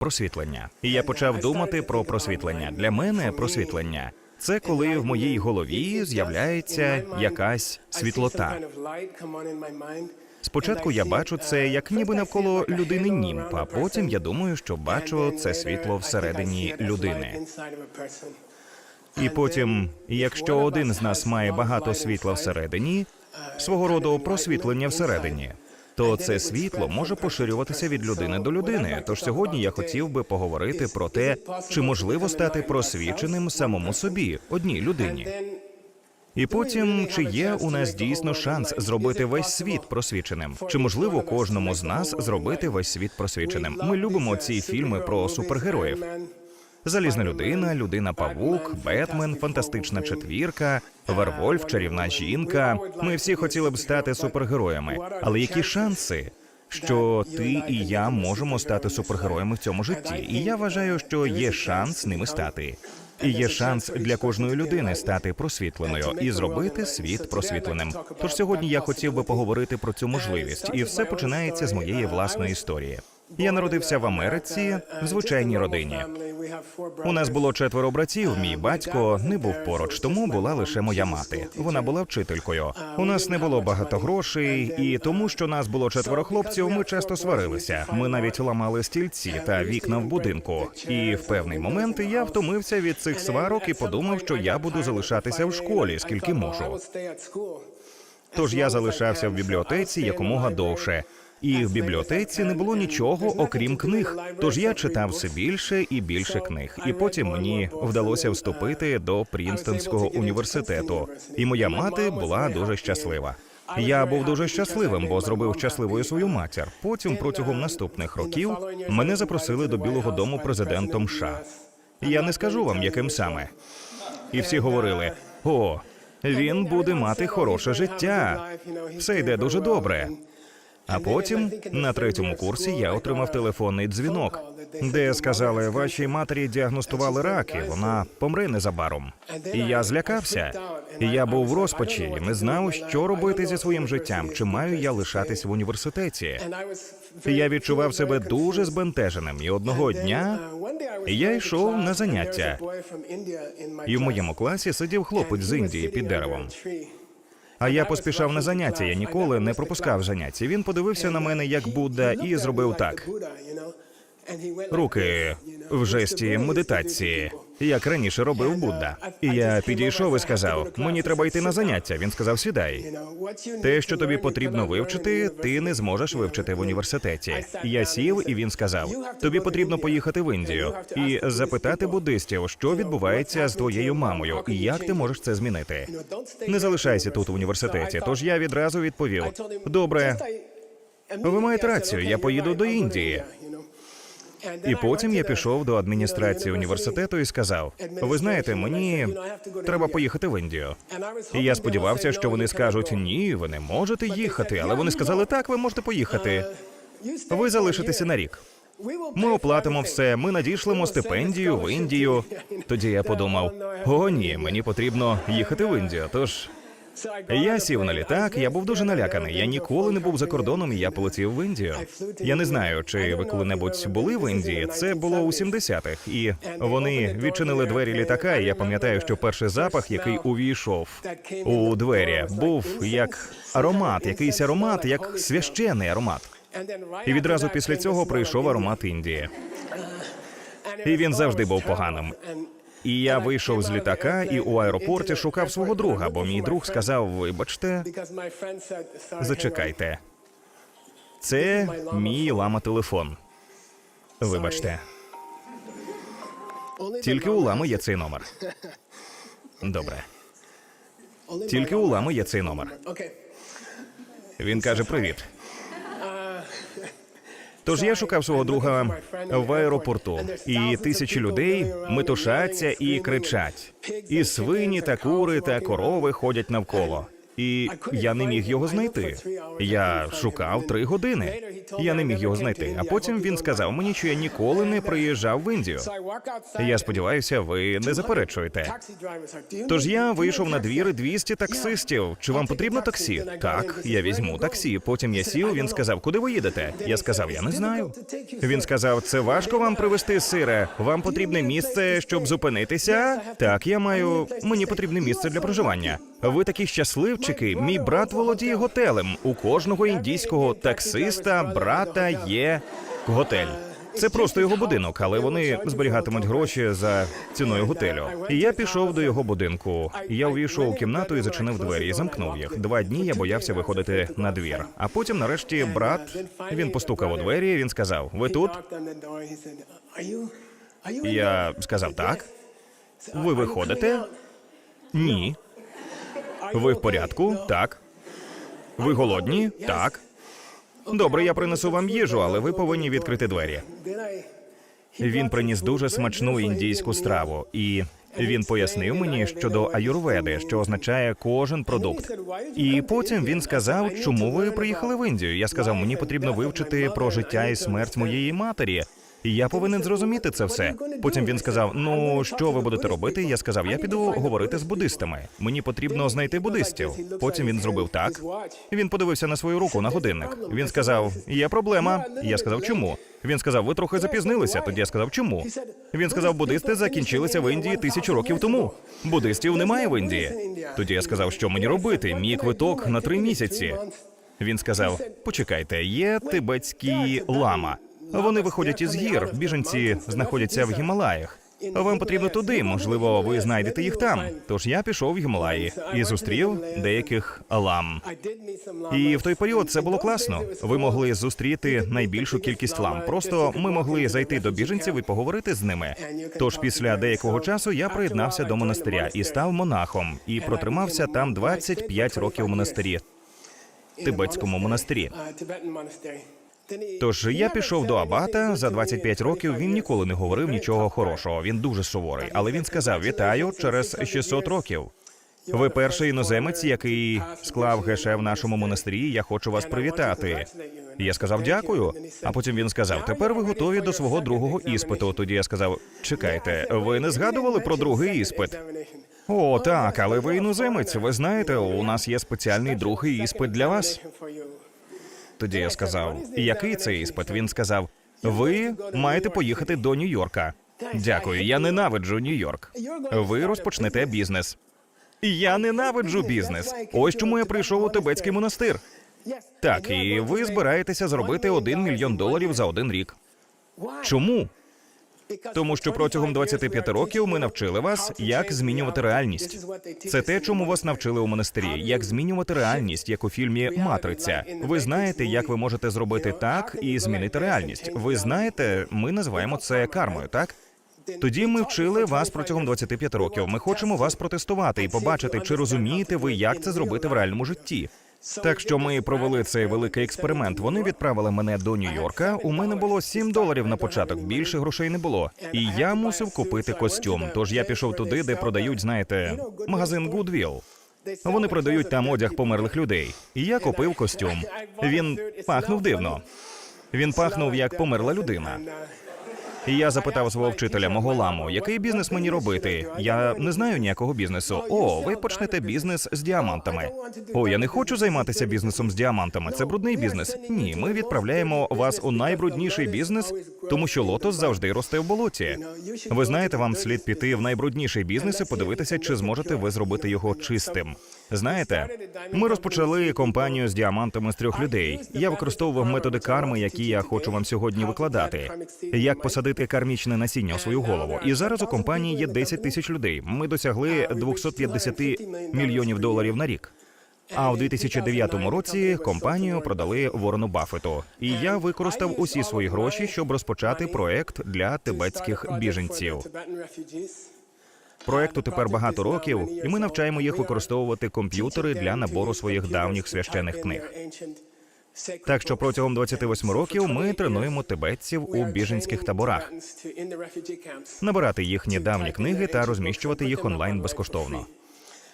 просвітлення. І я почав думати про просвітлення. Для мене просвітлення це коли в моїй голові з'являється якась світлота. Спочатку я бачу це як ніби навколо людини німб, а потім я думаю, що бачу це світло всередині людини. І потім, якщо один з нас має багато світла всередині, свого роду просвітлення всередині, то це світло може поширюватися від людини до людини. Тож сьогодні я хотів би поговорити про те, чи можливо стати просвіченим самому собі, одній людині. І потім, чи є у нас дійсно шанс зробити весь світ просвіченим? Чи можливо кожному з нас зробити весь світ просвіченим? Ми любимо ці фільми про супергероїв. Залізна людина, людина павук, Бетмен, фантастична четвірка, Вервольф, чарівна жінка. Ми всі хотіли б стати супергероями. Але які шанси, що ти і я можемо стати супергероями в цьому житті? І я вважаю, що є шанс ними стати. І є шанс для кожної людини стати просвітленою і зробити світ просвітленим. Тож сьогодні я хотів би поговорити про цю можливість, і все починається з моєї власної історії. Я народився в Америці в звичайній родині. У нас було четверо братів. Мій батько не був поруч, тому була лише моя мати. Вона була вчителькою. У нас не було багато грошей, і тому, що нас було четверо хлопців, ми часто сварилися. Ми навіть ламали стільці та вікна в будинку. І в певний момент я втомився від цих сварок і подумав, що я буду залишатися в школі, скільки можу. Тож я залишався в бібліотеці якомога довше. І в бібліотеці не було нічого, окрім книг. Тож я читав все більше і більше книг. І потім мені вдалося вступити до Прінстонського університету. І моя мати була дуже щаслива. Я був дуже щасливим, бо зробив щасливою свою матір. Потім, протягом наступних років, мене запросили до Білого Дому президентом США. Я не скажу вам, яким саме. І всі говорили: о, він буде мати хороше життя. Все йде дуже добре. А потім на третьому курсі я отримав телефонний дзвінок, де сказали, вашій матері діагностували рак, і вона помре незабаром. І я злякався. І я був в розпачі, і не знав, що робити зі своїм життям. Чи маю я лишатись в університеті? І я відчував себе дуже збентеженим. І одного дня я йшов на заняття. І в моєму класі сидів хлопець з Індії під деревом. А я поспішав на заняття. Я ніколи не пропускав заняття. Він подивився на мене як Будда і зробив так. Руки в жесті медитації, як раніше робив Будда. І я підійшов і сказав: мені треба йти на заняття. Він сказав: сідай. Те, що тобі потрібно вивчити, ти не зможеш вивчити в університеті. Я сів, і він сказав: тобі потрібно поїхати в Індію і запитати буддистів, що відбувається з твоєю мамою, і як ти можеш це змінити. Не залишайся тут в університеті. Тож я відразу відповів: добре, ви маєте рацію. Я поїду до Індії. І потім я пішов до адміністрації університету і сказав: ви знаєте, мені треба поїхати в Індію. І я сподівався, що вони скажуть ні, ви не можете їхати. Але вони сказали, так, ви можете поїхати. Ви залишитеся на рік. Ми оплатимо все. Ми надішлемо стипендію в Індію. Тоді я подумав: о, ні, мені потрібно їхати в Індію. Тож я сів на літак. Я був дуже наляканий. Я ніколи не був за кордоном. і Я полетів в Індію. Я не знаю, чи ви коли-небудь були в Індії. Це було у 70-х. і вони відчинили двері літака. і Я пам'ятаю, що перший запах, який увійшов у двері, був як аромат, якийсь аромат, як священний аромат. І відразу після цього прийшов аромат Індії. І він завжди був поганим. І я вийшов з літака і у аеропорті шукав свого друга, бо мій друг сказав: вибачте, зачекайте. Це мій лама телефон. Вибачте, тільки у лами є цей номер. Добре, тільки у лами є цей номер. Він каже: Привіт. Тож я шукав свого друга в аеропорту, і тисячі людей метушаться і кричать. І свині та кури та корови ходять навколо. І я не міг його знайти. Я шукав три години. Я не міг його знайти. А потім він сказав мені, що я ніколи не приїжджав в Індію. Я сподіваюся, ви не заперечуєте. Тож я вийшов на двір і 200 таксистів. Чи вам потрібно таксі? Так, я візьму таксі. Потім я сів. Він сказав, куди ви їдете? Я сказав, я не знаю. Він сказав, це важко вам привезти сире. Вам потрібне місце, щоб зупинитися. Так, я маю. Мені потрібне місце для проживання. Ви такі щасливчики. Мій брат володіє готелем. У кожного індійського таксиста, брата є готель. Це просто його будинок, але вони зберігатимуть гроші за ціною готелю. І я пішов до його будинку. Я увійшов у кімнату і зачинив двері і замкнув їх. Два дні я боявся виходити на двір. А потім, нарешті, брат він постукав у двері. Він сказав: Ви тут? Я сказав так. Ви виходите? Ні. Ви в порядку? Так. Ви голодні? Так. Добре, я принесу вам їжу, але ви повинні відкрити двері. Він приніс дуже смачну індійську страву, і він пояснив мені щодо аюрведи, що означає кожен продукт. І потім він сказав, чому ви приїхали в Індію. Я сказав, мені потрібно вивчити про життя і смерть моєї матері. Я повинен зрозуміти це все. Потім він сказав: Ну що ви будете робити? Я сказав, я піду говорити з буддистами. Мені потрібно знайти буддистів. Потім він зробив так. Він подивився на свою руку на годинник. Він сказав: Є проблема. Я сказав, чому? Він сказав, ви трохи запізнилися. Тоді я сказав, чому? Він сказав, буддисти закінчилися в Індії тисячу років тому. Буддистів немає в Індії. Тоді я сказав, що мені робити? Мій квиток на три місяці. Він сказав: Почекайте, є тибетські лама. Вони виходять із гір. Біженці знаходяться в Гімалаях. Вам потрібно туди. Можливо, ви знайдете їх там. Тож я пішов в Гімалаї і зустрів деяких лам. І в той період це було класно. Ви могли зустріти найбільшу кількість лам. Просто ми могли зайти до біженців і поговорити з ними. Тож після деякого часу я приєднався до монастиря і став монахом, і протримався там 25 років у монастирі, тибетському монастирі. Тож я пішов до абата за 25 років. Він ніколи не говорив нічого хорошого. Він дуже суворий, але він сказав: Вітаю через 600 років. Ви перший іноземець, який склав геше в нашому монастирі. Я хочу вас привітати. Я сказав дякую. А потім він сказав: Тепер ви готові до свого другого іспиту. Тоді я сказав: Чекайте, ви не згадували про другий іспит? О, так, але ви іноземець. Ви знаєте, у нас є спеціальний другий іспит для вас. Тоді я сказав, який це іспит? Він сказав: Ви маєте поїхати до Нью-Йорка. Дякую, я ненавиджу Нью-Йорк. Ви розпочнете бізнес. Я ненавиджу бізнес. Ось чому я прийшов у тибетський монастир. Так, і ви збираєтеся зробити один мільйон доларів за один рік. Чому? Тому що протягом 25 років ми навчили вас, як змінювати реальність. Це те, чому вас навчили у монастирі, як змінювати реальність, як у фільмі Матриця. Ви знаєте, як ви можете зробити так і змінити реальність. Ви знаєте, ми називаємо це кармою, так? Тоді ми вчили вас протягом 25 років. Ми хочемо вас протестувати і побачити, чи розумієте ви, як це зробити в реальному житті. Так що ми провели цей великий експеримент. Вони відправили мене до Нью-Йорка. У мене було 7 доларів на початок. Більше грошей не було. І я мусив купити костюм. Тож я пішов туди, де продають, знаєте, магазин Goodwill. Вони продають там одяг померлих людей. І я купив костюм. Він пахнув дивно. Він пахнув як померла людина. І я запитав свого вчителя мого ламу, який бізнес мені робити. Я не знаю ніякого бізнесу. О, ви почнете бізнес з діамантами. О, я не хочу займатися бізнесом з діамантами. Це брудний бізнес. Ні, ми відправляємо вас у найбрудніший бізнес, тому що лотос завжди росте в болоті. Ви знаєте, вам слід піти в найбрудніший бізнес і подивитися, чи зможете ви зробити його чистим. Знаєте, ми розпочали компанію з діамантами з трьох людей. Я використовував методи карми, які я хочу вам сьогодні викладати. Як посадити кармічне насіння у свою голову. І зараз у компанії є 10 тисяч людей. Ми досягли 250 мільйонів доларів на рік. А у 2009 році компанію продали Ворону Баффету. І я використав усі свої гроші, щоб розпочати проект для тибетських біженців. Проекту тепер багато років, і ми навчаємо їх використовувати комп'ютери для набору своїх давніх священих книг. Так що протягом 28 років ми тренуємо тибетців у біженських таборах, набирати їхні давні книги та розміщувати їх онлайн безкоштовно.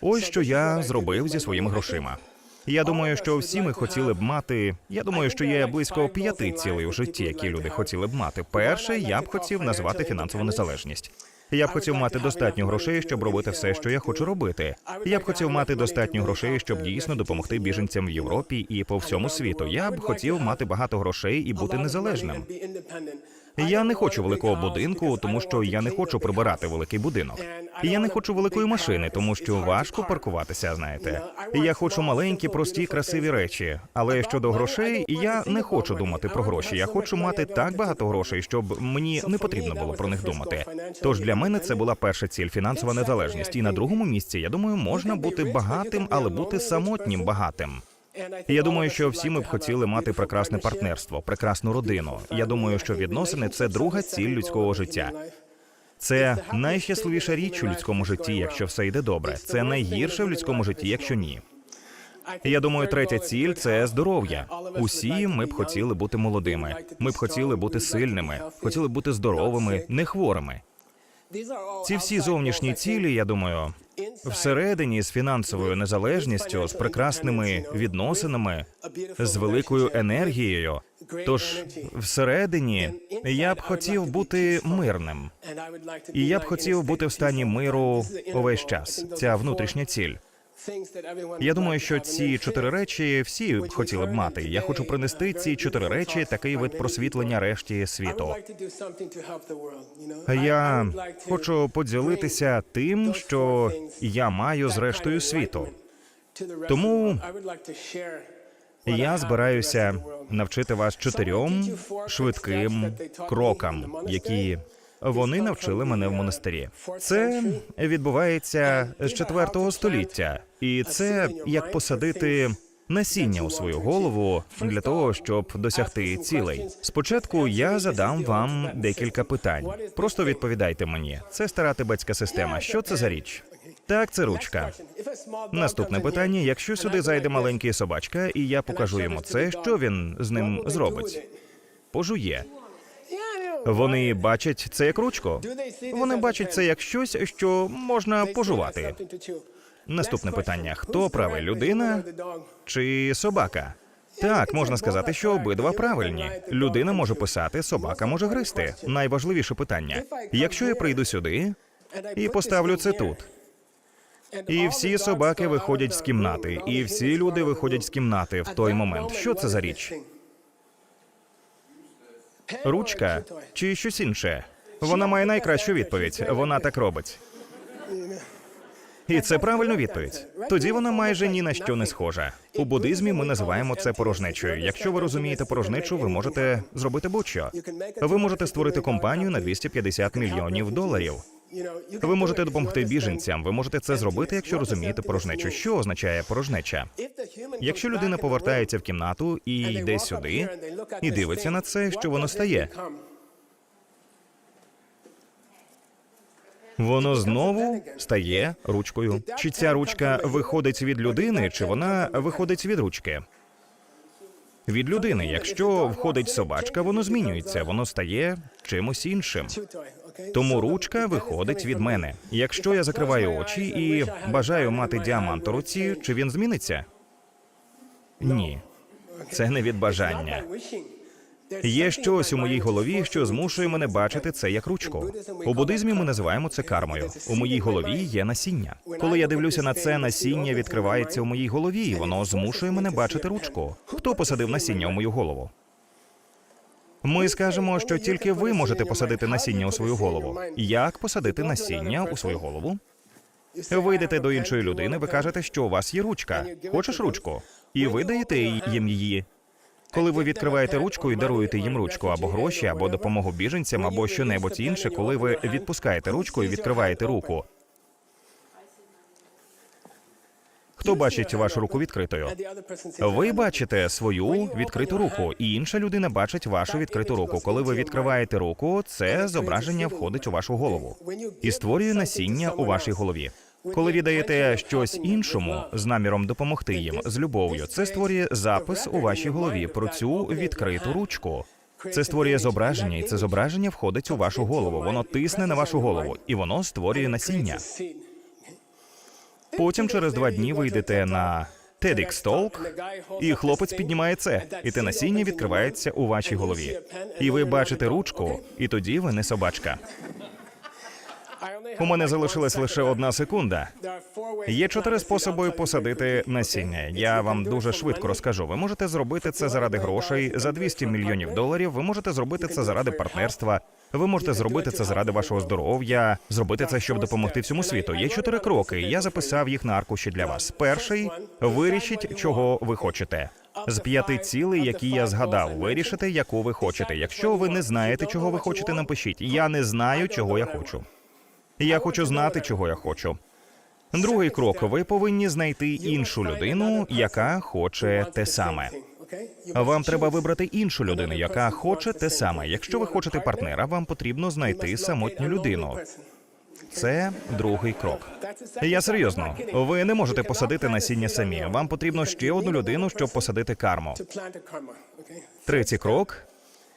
Ось що я зробив зі своїми грошима. Я думаю, що всі ми хотіли б мати. Я думаю, що є близько п'яти цілей у житті, які люди хотіли б мати. Перше, я б хотів назвати фінансову незалежність. Я б хотів мати достатньо грошей, щоб робити все, що я хочу робити. Я б хотів мати достатньо грошей, щоб дійсно допомогти біженцям в Європі і по всьому світу. Я б хотів мати багато грошей і бути незалежним. Я не хочу великого будинку, тому що я не хочу прибирати великий будинок. Я не хочу великої машини, тому що важко паркуватися. Знаєте, я хочу маленькі, прості, красиві речі. Але щодо грошей, я не хочу думати про гроші. Я хочу мати так багато грошей, щоб мені не потрібно було про них думати. Тож для мене це була перша ціль фінансова незалежність. І на другому місці я думаю, можна бути багатим, але бути самотнім багатим. Я думаю, що всі ми б хотіли мати прекрасне партнерство, прекрасну родину. Я думаю, що відносини це друга ціль людського життя. Це найщасливіша річ у людському житті, якщо все йде добре. Це найгірше в людському житті, якщо ні. Я думаю, третя ціль це здоров'я. Усі ми б хотіли бути молодими. Ми б хотіли бути сильними, хотіли б бути здоровими, не хворими. Ці всі зовнішні цілі, я думаю, всередині з фінансовою незалежністю, з прекрасними відносинами, з великою енергією. Тож всередині я б хотів бути мирним, і я б хотів бути в стані миру увесь час. Ця внутрішня ціль. Я думаю, що ці чотири речі всі б хотіли б мати. Я хочу принести ці чотири речі, такий вид просвітлення решті світу. Я хочу поділитися тим, що я маю з рештою світу. Тому Я збираюся навчити вас чотирьом швидким крокам, які вони навчили мене в монастирі. Це відбувається з четвертого століття, і це як посадити насіння у свою голову для того, щоб досягти цілей. Спочатку я задам вам декілька питань. Просто відповідайте мені. Це стара тибетська система. Що це за річ? Так, це ручка. Наступне питання: якщо сюди зайде маленький собачка, і я покажу йому це, що він з ним зробить? Пожує. Вони бачать це як ручку. Вони бачать це як щось, що можна пожувати. Наступне питання: хто правий, людина чи собака? Так, можна сказати, що обидва правильні. Людина може писати, собака може гризти. Найважливіше питання: якщо я прийду сюди і поставлю це тут, і всі собаки виходять з кімнати, і всі люди виходять з кімнати в той момент. Що це за річ? Ручка чи щось інше? Вона має найкращу відповідь. Вона так робить. І це правильна відповідь. Тоді вона майже ні на що не схожа. У буддизмі ми називаємо це порожнечою. Якщо ви розумієте порожнечу, ви можете зробити будь-що. Ви можете створити компанію на 250 мільйонів доларів. Ви можете допомогти біженцям. Ви можете це зробити, якщо розумієте порожнечу. Що означає порожнеча? Якщо людина повертається в кімнату і йде сюди, і дивиться на це, що воно стає. Воно знову стає ручкою. Чи ця ручка виходить від людини, чи вона виходить від ручки? Від людини. Якщо входить собачка, воно змінюється, воно стає чимось іншим. Тому ручка виходить від мене. Якщо я закриваю очі і бажаю мати діамант у руці, чи він зміниться? Ні, це не від бажання. Є щось у моїй голові, що змушує мене бачити це як ручку. У буддизмі ми називаємо це кармою. У моїй голові є насіння. Коли я дивлюся на це, насіння відкривається у моїй голові, і воно змушує мене бачити ручку. Хто посадив насіння у мою голову? Ми скажемо, що тільки ви можете посадити насіння у свою голову. Як посадити насіння у свою голову? Ви йдете до іншої людини, ви кажете, що у вас є ручка. Хочеш ручку? І ви даєте їм її. Коли ви відкриваєте ручку і даруєте їм ручку або гроші, або допомогу біженцям, або що-небудь інше, коли ви відпускаєте ручку і відкриваєте руку. Хто бачить вашу руку відкритою? Ви бачите свою відкриту руку, і інша людина бачить вашу відкриту руку. Коли ви відкриваєте руку, це зображення входить у вашу голову і створює насіння у вашій голові. Коли віддаєте щось іншому з наміром допомогти їм з любов'ю, це створює запис у вашій голові про цю відкриту ручку. Це створює зображення, і це зображення входить у вашу голову. Воно тисне на вашу голову, і воно створює насіння. Потім через два дні ви йдете на TEDx Talk, і хлопець піднімає це, і те насіння відкривається у вашій голові. І ви бачите ручку, і тоді ви не собачка. У мене залишилась лише одна секунда. Є чотири способи посадити насіння. Я вам дуже швидко розкажу. Ви можете зробити це заради грошей за 200 мільйонів доларів. Ви можете зробити це заради партнерства. Ви можете зробити це заради вашого здоров'я, зробити це, щоб допомогти всьому світу. Є чотири кроки. Я записав їх на аркуші для вас. Перший вирішіть, чого ви хочете. З п'яти цілей, які я згадав, вирішите, яку ви хочете. Якщо ви не знаєте, чого ви хочете, напишіть. Я не знаю, чого я хочу. Я хочу знати, чого я хочу. Другий крок: ви повинні знайти іншу людину, яка хоче те саме. Вам треба вибрати іншу людину, яка хоче те саме. Якщо ви хочете партнера, вам потрібно знайти самотню людину. Це другий крок. Я серйозно. Ви не можете посадити насіння самі. Вам потрібно ще одну людину, щоб посадити карму. Третій крок.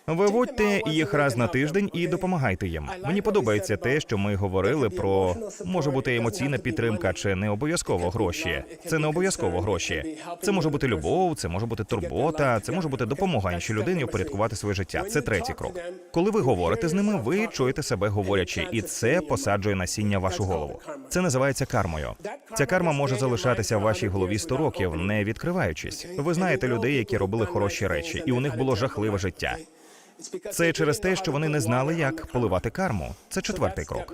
Виводьте їх раз на тиждень і допомагайте їм. Мені подобається те, що ми говорили про може бути емоційна підтримка чи не обов'язково гроші. Це не обов'язково гроші. Це може бути любов, це може бути турбота, це може бути допомога іншій людині впорядкувати своє життя. Це третій крок. Коли ви говорите з ними, ви чуєте себе говорячи, і це посаджує насіння в вашу голову. Це називається кармою. Ця карма може залишатися в вашій голові 100 років, не відкриваючись. Ви знаєте людей, які робили хороші речі, і у них було жахливе життя. Це через те, що вони не знали, як поливати карму. Це четвертий крок.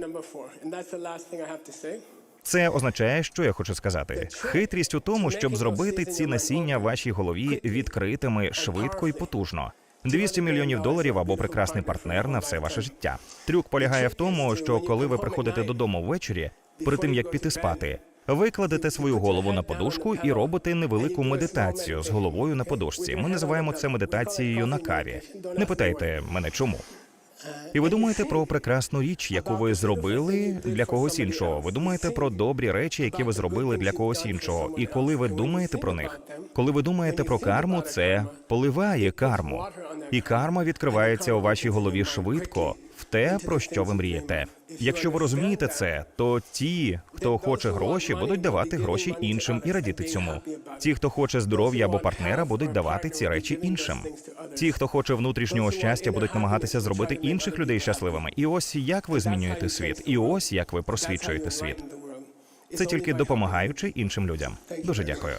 Це означає, що я хочу сказати. Хитрість у тому, щоб зробити ці насіння в вашій голові відкритими швидко і потужно. 200 мільйонів доларів або прекрасний партнер на все ваше життя. Трюк полягає в тому, що коли ви приходите додому ввечері, перед тим як піти спати, ви кладете свою голову на подушку і робите невелику медитацію з головою на подушці. Ми називаємо це медитацією на каві. Не питайте мене чому. І ви думаєте про прекрасну річ, яку ви зробили для когось іншого. Ви думаєте про добрі речі, які ви зробили для когось іншого. І коли ви думаєте про них, коли ви думаєте про карму, це поливає карму. І карма відкривається у вашій голові швидко те, про що ви мрієте. Якщо ви розумієте це, то ті, хто хоче гроші, будуть давати гроші іншим і радіти цьому. Ті, хто хоче здоров'я або партнера, будуть давати ці речі іншим. Ті, хто хоче внутрішнього щастя, будуть намагатися зробити інших людей щасливими. І ось як ви змінюєте світ, і ось як ви просвічуєте світ. Це тільки допомагаючи іншим людям. Дуже дякую.